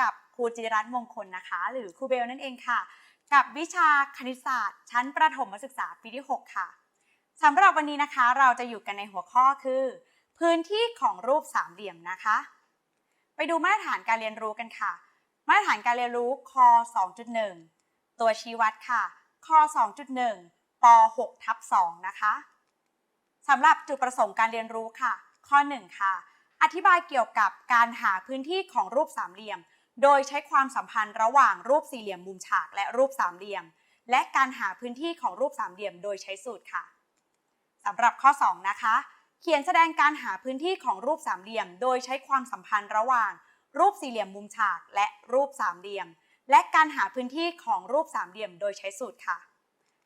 กับครูจิรัตน์มงคลนะคะ หรือครูเบลนั่นเองค่ะ กับวิชาคณิตศาสตร์ ชั้นประถมศึกษาปีที่ 6 ค่ะสำหรับวันนี้นะคะเราจะอยู่กันในหัวข้อคือ พื้นที่ของรูปสามเหลี่ยมนะคะ ไปดูมาตรฐานการเรียนรู้กันค่ะ มาตรฐานการเรียนรู้ค2.1 ตัวชี้วัดค่ะค2.1ป6ทับ2นะคะสำหรับจุดประสงค์การเรียนรู้ค่ะ ข้อ 1 ค่ะ อธิบายเกี่ยวกับการหาพื้นที่ของรูปสามเหลี่ยม โดยใช้ความสัมพันธ์ระหว่างรูปสี่เหลี่ยมมุมฉากและรูปสามเหลี่ยม และการหาพื้นที่ของรูปสามเหลี่ยม โดยใช้สูตรค่ะสำหรับข้อ 2 นะคะ เขียนแสดงการหาพื้นที่ของรูปสามเหลี่ยม โดยใช้ความสัมพันธ์ระหว่าง รูปสี่เหลี่ยมมุมฉาก และรูปสามเหลี่ยม และการหาพื้นที่ของรูปสามเหลี่ยม โดยใช้สูตรค่ะ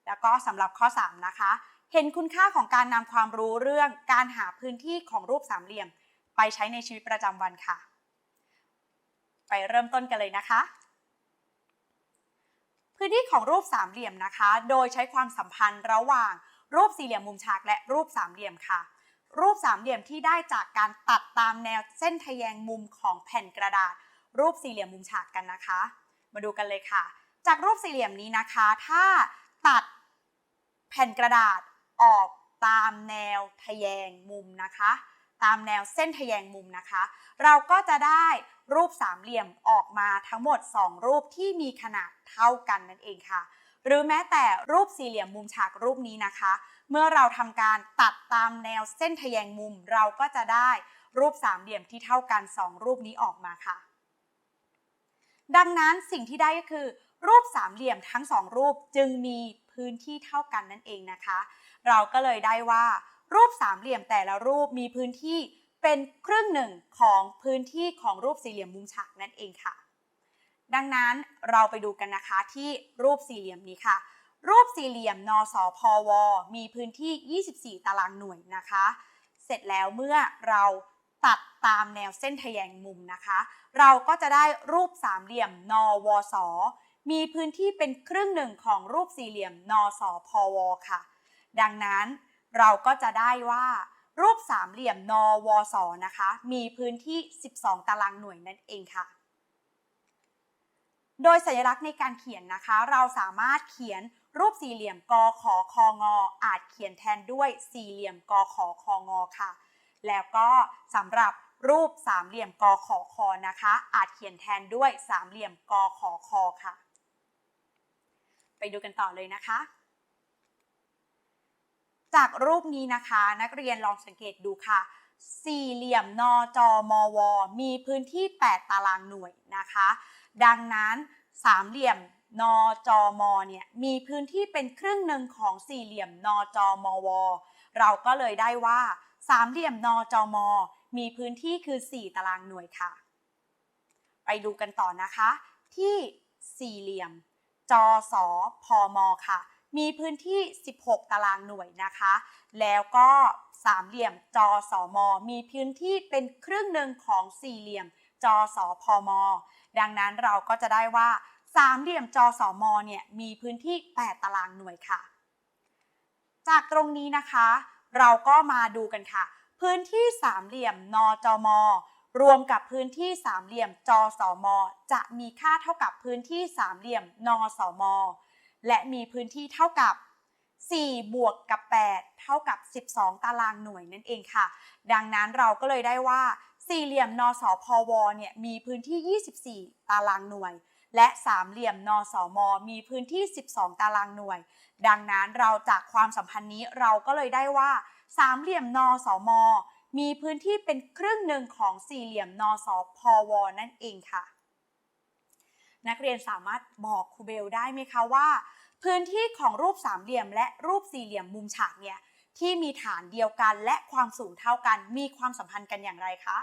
แล้วก็สำหรับข้อ 3 นะคะ เห็นคุณค่าของการนำความรู้เรื่องการหาพื้นที่ของรูปสามเหลี่ยม ไปใช้ในชีวิตประจำวันค่ะ ไปเริ่มต้นกันเลยนะคะ พื้นที่ของรูปสามเหลี่ยมนะคะ โดยใช้ความสัมพันธ์ระหว่างรูปสี่เหลี่ยมมุมฉากและรูปสามเหลี่ยมค่ะ รูปสามเหลี่ยมที่ได้จากการตัดตามแนวเส้นทะแยงมุมของแผ่นกระดาษ รูปสี่เหลี่ยมมุมฉากกันนะคะ มาดูกันเลยค่ะ จากรูปสี่เหลี่ยมนี้นะคะ ถ้าตัดแผ่นกระดาษออกตามแนวทะแยงมุมนะคะ ตามแนวเส้นทะแยงมุมนะคะ เราก็จะได้รูปสามเหลี่ยมออกมาทั้งหมด 2 รูปที่มีขนาดเท่ากันนั่นเองค่ะ หรือแม้แต่รูปสี่เหลี่ยมมุมฉากรูปนี้นะคะ เมื่อเราทำการตัดตามแนวเส้นทะแยงมุม เราก็จะได้รูปสามเหลี่ยมที่เท่ากัน 2 รูปนี้ออกมาค่ะ ดังนั้นสิ่งที่ได้ก็คือ รูปสามเหลี่ยมทั้งสองรูปจึงมีพื้นที่เท่ากันนั่นเองนะคะ เราก็เลยได้ว่า รูปสามเหลี่ยมแต่ละรูปมีพื้นที่เป็นครึ่งหนึ่งของพื้นที่ของรูปสี่เหลี่ยมมุมฉากนั่นเองค่ะ ดังนั้นเราไปดูกันนะคะที่รูปสี่เหลี่ยมนี้ค่ะ รูปสี่เหลี่ยมนสพว มีพื้นที่ 24 ตารางหน่วยนะคะ เสร็จแล้วเมื่อเราตัดตามแนวเส้นทะแยงมุมนะคะ เราก็จะได้รูปสามเหลี่ยมนวส มีพื้นที่เป็นครึ่งหนึ่งของรูปสี่เหลี่ยมนสพว ค่ะ ดังนั้น เราก็จะได้ว่ารูปสามเหลี่ยมนวสนะคะ มีพื้นที่ 12 ตารางหน่วยนั่นเองค่ะ โดยสัญลักษณ์ในการเขียนนะคะ เราสามารถเขียนรูปสี่เหลี่ยมกขอคองออาจเขียนแทนด้วยสี่เหลี่ยมกขอคองอค่ะ แล้วก็สำหรับรูปสามเหลี่ยมกขอคอนะคะ อาจเขียนแทนด้วยสามเหลี่ยมกขอคอค่ะ ไปดูกันต่อเลยนะคะ จากรูปนี้นะคะ นักเรียนลองสังเกตดูค่ะ สี่เหลี่ยมนจอมวมีพื้นที่ 8 ตารางหน่วยนะคะ ดังนั้นสามเหลี่ยมนจมเนี่ยมีพื้นที่เป็นครึ่งหนึ่งของสี่เหลี่ยมนจมวเราก็เลยได้ว่าสามเหลี่ยมนจมมีพื้นที่คือ 4 ตารางหน่วยค่ะ ไปดูกันต่อนะคะ ที่สี่เหลี่ยมจอสพมค่ะ มีพื้นที่ 16 ตารางหน่วยนะคะ แล้วก็สามเหลี่ยมจสมมีพื้นที่เป็นครึ่งหนึ่งของสี่เหลี่ยมจสพมดังนั้นเราก็จะได้ว่าสามเหลี่ยมจสมเนี่ยมีพื้นที่ 8 ตารางหน่วยค่ะ จากตรงนี้นะคะ เราก็มาดูกันค่ะ พื้นที่สามเหลี่ยมนจมรวมกับพื้นที่สามเหลี่ยมจสมจะมีค่าเท่ากับพื้นที่สามเหลี่ยมนสม และมีพื้นที่เท่ากับ4บวกกับ 8 เท่ากับ 12 ตารางหน่วยนั่นเองค่ะ ดังนั้นเราก็เลยได้ว่า สี่เหลี่ยมนสพวเนี่ยมีพื้นที่ 24 ตารางหน่วย และสามเหลี่ยมนสมมีพื้นที่ 12 ตารางหน่วย ดังนั้นเราจากความสัมพันธ์นี้เราก็เลยได้ว่า สามเหลี่ยมนสมมีพื้นที่เป็นครึ่งหนึ่งของสี่เหลี่ยมนสพวนั่นเองค่ะ นักเรียนสามารถบอกครูเบลได้ไหมคะว่า พื้นที่ของรูปสามเหลี่ยม และรูปสี่เหลี่ยมมุมฉากเนี่ยที่มีฐานเดียวกันและความสูงเท่ากันมีความสัมพันธ์กันอย่างไรคะ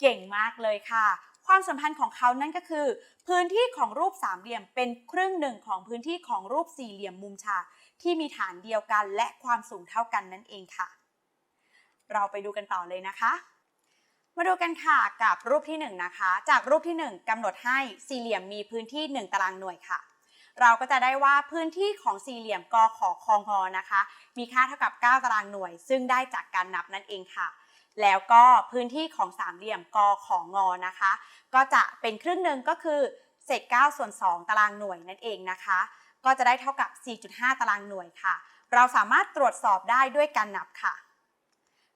เก่งมากเลยค่ะ ความสัมพันธ์ของเขานั่นก็คือ พื้นที่ของรูปสามเหลี่ยมเป็นครึ่งหนึ่งของพื้นที่ของรูปสี่เหลี่ยมมุมฉากที่มีฐานเดียวกันและความสูงเท่ากันนั่นเองค่ะ เราไปดูกันต่อเลยนะคะ มาดูกันค่ะกับรูปที่1นงนะคะ จากรูปที่ 1กำหนดให้สี่เหลี่ยมมีพื้นที่ 1 ตารางหน่วยค่ะ เราก็จะได้ว่าพื้นที่ของสี่เหลี่ยมกขอคองอนะคะ มีค่าเท่ากับ 9 ตารางหน่วย ซึ่งได้จากการนับนั่นเองค่ะ แล้วก็พื้นที่ของสามเหลี่ยมกของงอนะคะ ก็จะเป็นครึ่งหนึ่งก็คือเศษ9ส่วน2ตารางหน่วยนั่นเองนะคะ ก็จะได้เท่ากับ 4.5 ตารางหน่วยค่ะ เราสามารถตรวจสอบได้ด้วยการนับค่ะ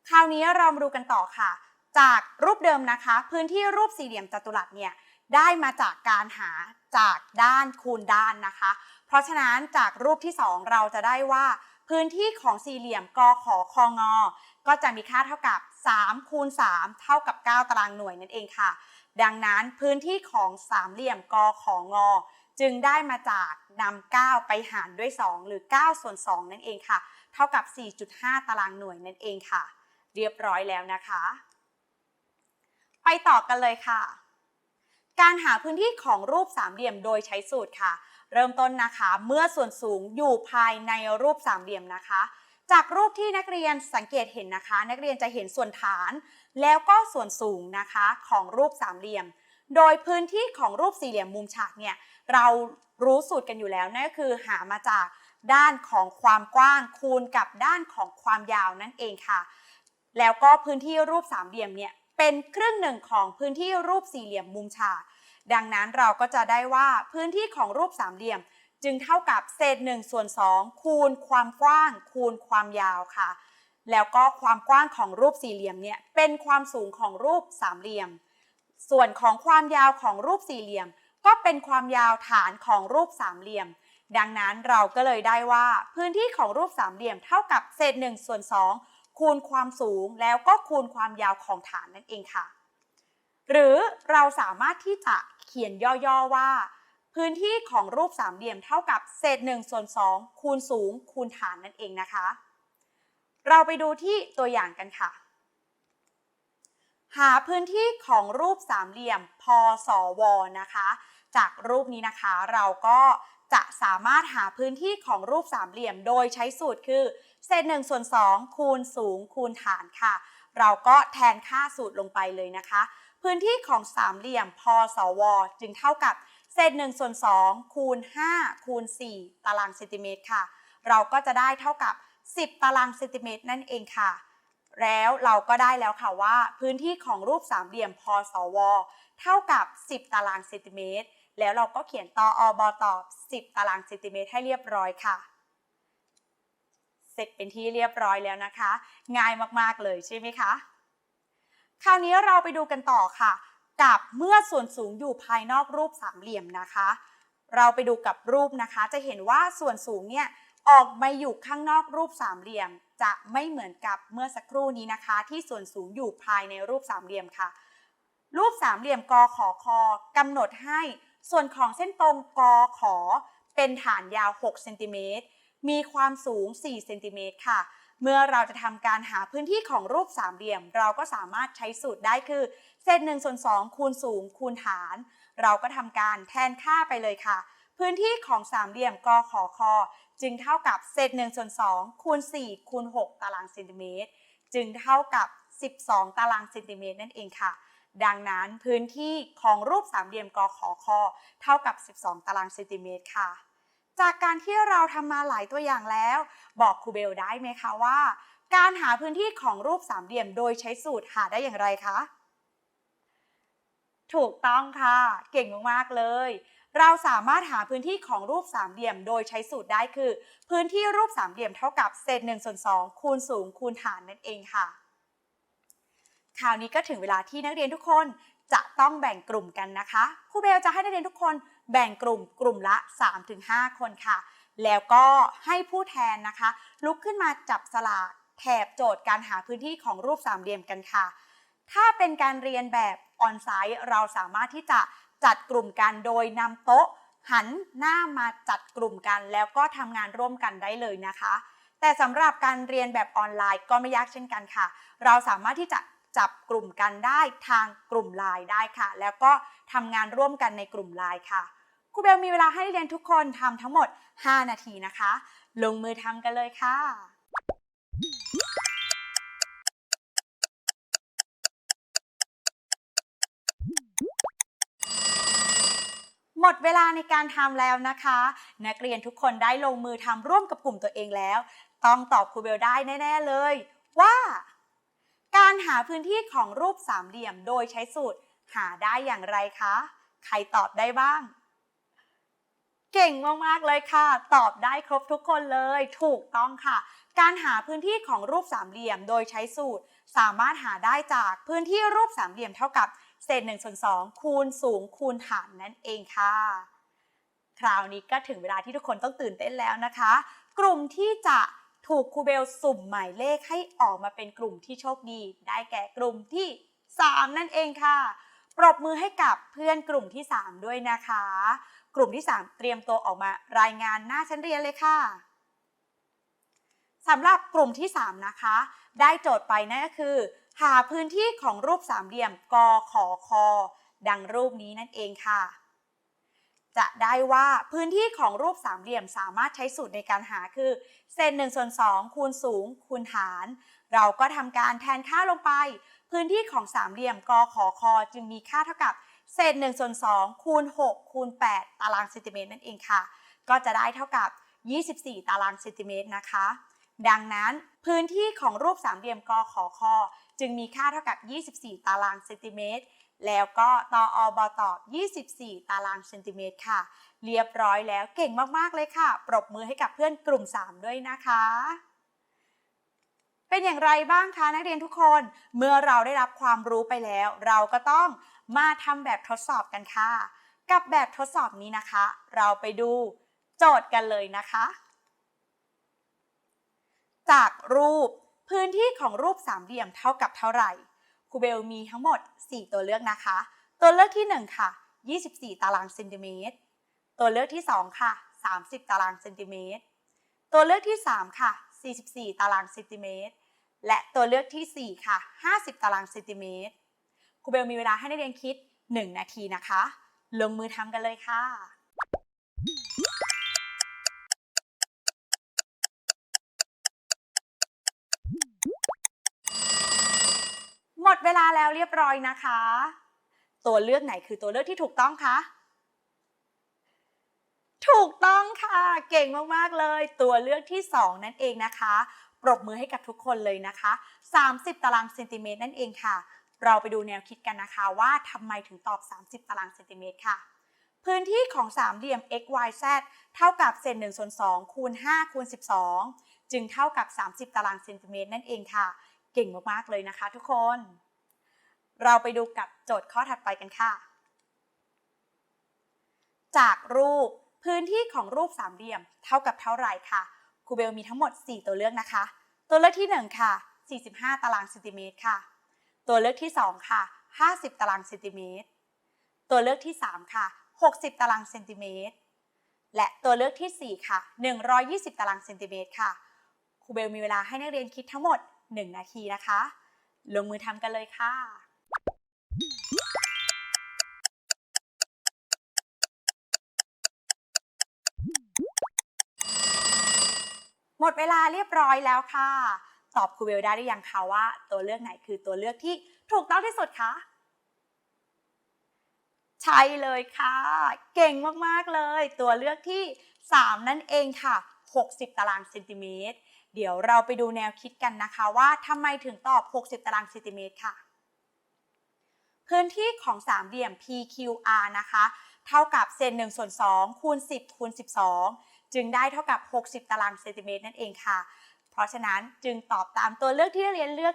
คราวนี้เรามาดูกันต่อค่ะ จากรูปเดิมนะคะ พื้นที่รูปสี่เหลี่ยมจัตุรัสเนี่ยได้มาจากการหาจากด้านคูณด้านนะคะ เพราะฉะนั้นจากรูปที่ 2 เราจะได้ว่า พื้นที่ของสี่เหลี่ยมกขอคองอ ก็จะมีค่าเท่ากับ3คูณ3เท่ากับ 9 ตารางหน่วยนั่นเองค่ะ ดังนั้นพื้นที่ของสามเหลี่ยมกของอ จึงได้มาจากนำ9ไปหารด้วย 2 หรือ9ส่วน2นั่นเองค่ะ เท่ากับ 4.5 ตารางหน่วยนั่นเองค่ะ เรียบร้อยแล้วนะคะ ต่อกันเลยค่ะ การหาพื้นที่ของรูปสามเหลี่ยมโดยใช้สูตรค่ะ เริ่มต้นนะคะ เมื่อส่วนสูงอยู่ภายในรูปสามเหลี่ยมนะคะ จากรูปที่นักเรียนสังเกตเห็นนะคะ นักเรียนจะเห็นส่วนฐาน แล้วก็ส่วนสูงนะคะของรูปสามเหลี่ยม โดยพื้นที่ของรูปสี่เหลี่ยมมุมฉากเนี่ยเรารู้สูตรกันอยู่แล้วนั่นก็คือหามาจากด้านของความกว้างคูณกับด้านของความยาวนั่นเองค่ะ แล้วก็พื้นที่รูปสามเหลี่ยมเนี่ย เป็นครึ่งหนึ่งของพื้นที่รูปสี่เหลี่ยมมุมฉากดังนั้นเราก็จะได้ว่าพื้นที่ของรูปสามเหลี่ยม จึงเท่ากับเศษ1ส่วน2คูณความกว้าง คูณความยาวค่ะ แล้วก็ความกว้างของรูปสี่เหลี่ยมเนี่ยเป็นความสูงของรูปสามเหลี่ยม ส่วนของความยาวของรูปสี่เหลี่ยม ก็เป็นความยาวฐานของรูปสามเหลี่ยม ดังนั้นเราก็เลยได้ว่าพื้นที่ของรูปสามเหลี่ยมเท่ากับเศษ1ส่วน2 คูณความสูงแล้วก็คูณความยาวของฐานนั่นเองค่ะ หรือเราสามารถที่จะเขียนย่อๆว่า พื้นที่ของรูปสามเหลี่ยมเท่ากับเศษ1ส่วน2คูณสูง คูณฐานนั่นเองนะคะ เราไปดูที่ตัวอย่างกันค่ะ หาพื้นที่ของรูปสามเหลี่ยมพสวนะคะ จากรูปนี้นะคะเราก็ จะสามารถหาพื้นที่ของรูปสามเหลี่ยมโดยใช้สูตรคือ เศษ1ส่วน2คูณสูงคูณฐานค่ะ เราก็แทนค่าสูตรลงไปเลยนะคะ พื้นที่ของสามเหลี่ยมพอสว จึงเท่ากับเศษ1ส่วน2คูณ5คูณ4ตารางเซนติเมตรค่ะ เราก็จะได้เท่ากับ 10 ตารางเซนติเมตรนั่นเองค่ะ แล้วเราก็ได้แล้วค่ะว่า พื้นที่ของรูปสามเหลี่ยมพอสว เท่ากับ 10 ตารางเซนติเมตร แล้วเราก็เขียนตออบตอ10 ตารางเซนติเมตรให้เรียบร้อยค่ะ เสร็จเป็นที่เรียบร้อยแล้วนะคะ ง่ายมากๆเลยใช่ไหมคะ คราวนี้เราไปดูกันต่อค่ะ กับเมื่อส่วนสูงอยู่ภายนอกรูปสามเหลี่ยมนะคะ เราไปดูกับรูปนะคะ จะเห็นว่าส่วนสูงเนี่ยออกมาอยู่ข้างนอกรูปสามเหลี่ยม จะไม่เหมือนกับเมื่อสักครู่นี้นะคะ ที่ส่วนสูงอยู่ภายในรูปสามเหลี่ยมค่ะ รูปสามเหลี่ยมกขอคอกำหนดให้ ส่วนของเส้นตรงกขอเป็นฐานยาว 6 เซนติเมตร มีความสูง 4 เซนติเมตรค่ะ เมื่อเราจะทำการหาพื้นที่ของรูปสามเหลี่ยม เราก็สามารถใช้สูตรได้คือ เศษ1ส่วน2คูณสูงคูณฐาน เราก็ทำการแทนค่าไปเลยค่ะ พื้นที่ของสามเหลี่ยมกขอคอจึงเท่ากับเศษ1ส่วน2คูณ4คูณ6ตารางเซนติเมตร จึงเท่ากับ 12 ตารางเซนติเมตรนั่นเองค่ะ ดังนั้นพื้นที่ของรูปสามเหลี่ยมกอขอคอเท่ากับ 12 ตารางเซนติเมตรค่ะ จากการที่เราทำมาหลายตัวอย่างแล้ว บอกครูเบลได้ไหมคะว่า การหาพื้นที่ของรูปสามเหลี่ยมโดยใช้สูตรหาได้อย่างไรคะ ถูกต้องค่ะ เก่งมากๆเลยเราสามารถหาพื้นที่ของรูปสามเหลี่ยมโดยใช้สูตรได้คือ พื้นที่รูปสามเหลี่ยมเท่ากับเศษ1ส่วน2คูณสูงคูณฐานนั่นเองค่ะ คราวนี้ก็ถึงเวลาที่นักเรียนทุกคนจะต้องแบ่งกลุ่มกันนะคะครูเบลจะให้นักเรียนทุกคนแบ่งกลุ่มกลุ่มละ 3-5 คนค่ะ แล้วก็ให้ผู้แทนนะคะ ลุกขึ้นมาจับสลากแถบโจทย์การหาพื้นที่ของรูปสามเหลี่ยมกันค่ะ ถ้าเป็นการเรียนแบบออนไซต์เราสามารถที่จะจัดกลุ่มกันโดยนำโต๊ะ หันหน้ามาจัดกลุ่มกัน แล้วก็ทำงานร่วมกันได้เลยนะคะ แต่สำหรับการเรียนแบบออนไลน์ก็ไม่ยากเช่นกันค่ะ เราสามารถที่จะ จับกลุ่มกันได้ทางกลุ่มไลน์ได้ค่ะ แล้วก็ทำงานร่วมกันในกลุ่มไลน์ค่ะครูเบลมีเวลาให้นักเรียนทุกคนทำทั้งหมด 5 นาทีนะคะ ลงมือทำกันเลยค่ะ หมดเวลาในการทำแล้วนะคะ นักเรียนทุกคนได้ลงมือทำร่วมกับกลุ่มตัวเองแล้ว ต้องตอบครูเบลได้แน่ ๆ เลย ว่า การหาพื้นที่ของรูปสามเหลี่ยมโดยใช้สูตรหาได้อย่างไรคะ ใครตอบได้บ้าง เก่งมากๆเลยค่ะ ตอบได้ครบทุกคนเลย ถูกต้องค่ะ การหาพื้นที่ของรูปสามเหลี่ยมโดยใช้สูตร สามารถหาได้จากพื้นที่รูปสามเหลี่ยมเท่ากับเศษ1ส่วน2คูณสูงคูณฐานนั่นเองค่ะ คราวนี้ก็ถึงเวลาที่ทุกคนต้องตื่นเต้นแล้วนะคะ กลุ่มที่จะ ถูกครูเบลสุ่มหมายเลขให้ออกมาเป็นกลุ่มที่โชคดี ได้แก่กลุ่มที่ 3 นั่นเองค่ะ ปรบมือให้กับเพื่อนกลุ่มที่ 3 ด้วยนะคะ กลุ่มที่ 3 เตรียมตัวออกมารายงานหน้าชั้นเรียนเลยค่ะสำหรับกลุ่มที่ 3 นะคะ ได้โจทย์ไปนั่นก็คือ หาพื้นที่ของรูปสามเหลี่ยมกขอคอดังรูปนี้นั่นเองค่ะ จะได้ว่าพื้นที่ของรูปสามเหลี่ยมสามารถใช้สูตรในการหาคือ เศษ1ส่วน2คูณสูง คูณฐานเราก็ทำการแทนค่าลงไป พื้นที่ของสามเหลี่ยมกขอคอจึงมีค่าเท่ากับ เศษ1ส่วน2คูณ6คูณ8ตารางเซนติเมตรนั่นเองค่ะ ก็จะได้เท่ากับ 24 ตารางเซนติเมตรนะคะ ดังนั้นพื้นที่ของรูปสามเหลี่ยมกขอคอจึงมีค่าเท่ากับ 24 ตารางเซนติเมตร แล้วก็ตออบตอบ24 ตารางเซนติเมตรค่ะ เรียบร้อยแล้วเก่งมากๆเลยค่ะ ปรบมือให้กับเพื่อนกลุ่ม 3 ด้วยนะคะ เป็นอย่างไรบ้างคะนักเรียนทุกคน เมื่อเราได้รับความรู้ไปแล้ว เราก็ต้องมาทำแบบทดสอบกันค่ะ กับแบบทดสอบนี้นะคะ เราไปดูโจทย์กันเลยนะคะ จากรูปพื้นที่ของรูปสามเหลี่ยมเท่ากับเท่าไหร่ ครูเบลมีทั้งหมด 4 ตัวเลือกนะคะ ตัวเลือกที่ 1 ค่ะ 24 ตารางเซนติเมตร ตัวเลือกที่ 2 ค่ะ 30 ตารางเซนติเมตร ตัวเลือกที่ 3 ค่ะ 44 ตารางเซนติเมตร และตัวเลือกที่ 4 ค่ะ 50 ตารางเซนติเมตร ครูเบลมีเวลาให้นักเรียนคิด 1 นาทีนะคะ ลงมือทำกันเลยค่ะ ดเวลาแล้วเรียบร้อยนะคะ ตัวเลือกไหนคือตัวเลือกที่ถูกต้องคะถูกต้องค่ะ เก่งมาก ๆ เลย ตัวเลือกที่ 2 นั่นเองนะคะ ปรบมือให้กับทุกคนเลยนะคะ 30 ตารางเซนติเมตรนั่นเองค่ะ เราไปดูแนวคิดกันนะคะว่าทำไมถึงตอบ 30 ตารางเซนติเมตรค่ะ พื้นที่ของสามเหลี่ยม x y z เท่ากับเศษ1ส่วน2คูณ5คูณ12 จึงเท่ากับ 30 ตารางเซนติเมตรนั่นเองค่ะ เก่งมากๆเลยนะคะทุกคน เราไปดูกับโจทย์ข้อถัดไปกันค่ะ จากรูปพื้นที่ของรูปสามเหลี่ยม เท่ากับเท่าไหร่ค่ะครูเบลมีทั้งหมด 4 ตัวเลือกนะคะ ตัวเลือกที่ 1 ค่ะ 45 ตารางเซนติเมตรค่ะ ตัวเลือกที่ 2 ค่ะ 50 ตารางเซนติเมตร ตัวเลือกที่ 3 ค่ะ 60 ตารางเซนติเมตร และตัวเลือกที่ 4 ค่ะ 120 ตารางเซนติเมตรค่ะครูเบลมีเวลาให้นักเรียนคิดทั้งหมด 1 นาทีนะคะ ลงมือทำกันเลยค่ะหมดเวลาเรียบร้อยแล้วค่ะ ตอบครูเบลได้หรือยังคะว่า ตัวเลือกไหนคือตัวเลือกที่ถูกต้องที่สุดคะ ใช่เลยค่ะ เก่งมาก ๆ เลย ตัวเลือกที่ 3 นั่นเองค่ะ 60 ตารางเซนติเมตร เดี๋ยวเราไปดูแนวคิดกันนะคะว่าทำไมถึงตอบ 60 ตารางเซนติเมตรค่ะ พื้นที่ของสามเหลี่ยม PQR นะคะ เท่ากับเศษ1ส่วน2คูณ 10คูณ 12 จึงได้เท่ากับ 60 ตารางเซนติเมตรนั่นเองค่ะ เพราะฉะนั้นจึงตอบตามตัวเลือกที่เรียนเลือก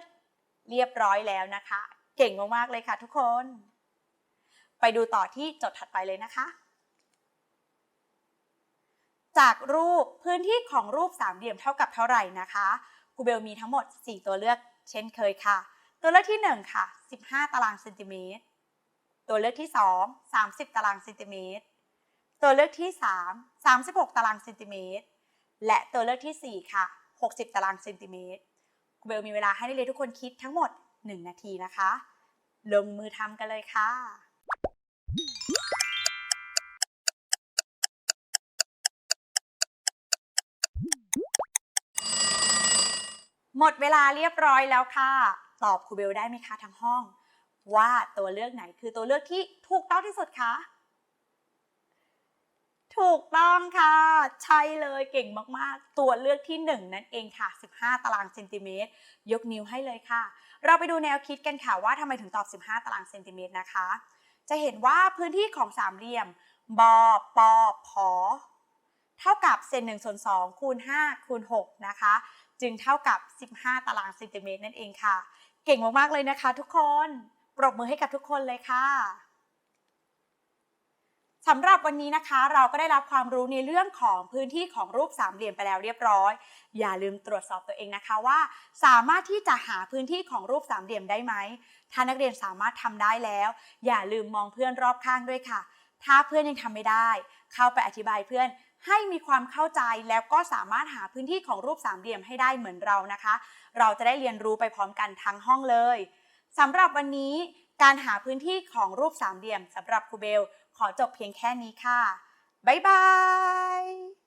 เรียบร้อยแล้วนะคะ เก่งมากๆเลยค่ะทุกคน ไปดูต่อที่โจทย์ถัดไปเลยนะคะ จากรูปพื้นที่ของรูปสามเหลี่ยมเท่ากับเท่าไหร่นะคะครูเบลมีทั้งหมด 4 ตัวเลือกเช่นเคยค่ะ ตัวเลือกที่ 1 ค่ะ 15 ตารางเซนติเมตร ตัวเลือกที่ 2 30 ตารางเซนติเมตร ตัวเลือกที่ 3 36 ตารางเซนติเมตร และตัวเลือกที่ 4 ค่ะ 60 ตารางเซนติเมตรครูเบลมีเวลาให้นักเรียนทุกคนคิดทั้งหมด 1 นาทีนะคะ ลงมือทำกันเลยค่ะ หมดเวลาเรียบร้อยแล้วค่ะ ตอบครูเบลได้ไหมคะทั้งห้อง ว่าตัวเลือกไหนคือตัวเลือกที่ถูกต้องที่สุดคะถูกต้องค่ะ ใช่เลยเก่งมากๆ ตัวเลือกที่ 1 นั่นเองค่ะ 15 ตารางเซนติเมตร ยกนิ้วให้เลยค่ะ เราไปดูแนวคิดกันค่ะว่าทำไมถึงตอบ 15 ตารางเซนติเมตรนะคะ จะเห็นว่าพื้นที่ของสามเหลี่ยมบอปพอเท่ากับเซน1ส่วน2คูณ5คูณ6นะคะ จึงเท่ากับ 15 ตารางเซนติเมตรนั่นเองค่ะ เก่งมากๆเลยนะคะ ทุกคน ปรบมือให้กับทุกคนเลยค่ะสำหรับวันนี้นะคะเราก็ได้รับความรู้ในเรื่องของพื้นที่ของรูปสามเหลี่ยมไปแล้วเรียบร้อย อย่าลืมตรวจสอบตัวเองนะคะว่า สามารถที่จะหาพื้นที่ของรูปสามเหลี่ยมได้ไหมถ้านักเรียนสามารถทำได้แล้ว อย่าลืมมองเพื่อนรอบข้างด้วยค่ะ ถ้าเพื่อนยังทำไม่ได้ เข้าไปอธิบายเพื่อน ให้มีความเข้าใจแล้วก็สามารถหาพื้นที่ของรูปสามเหลี่ยมให้ได้เหมือนเรานะคะ เราจะได้เรียนรู้ไปพร้อมกันทั้งห้องเลยสำหรับวันนี้การหาพื้นที่ของรูปสามเหลี่ยมสำหรับครูเบล ขอจบเพียงแค่นี้ค่ะ บ๊ายบาย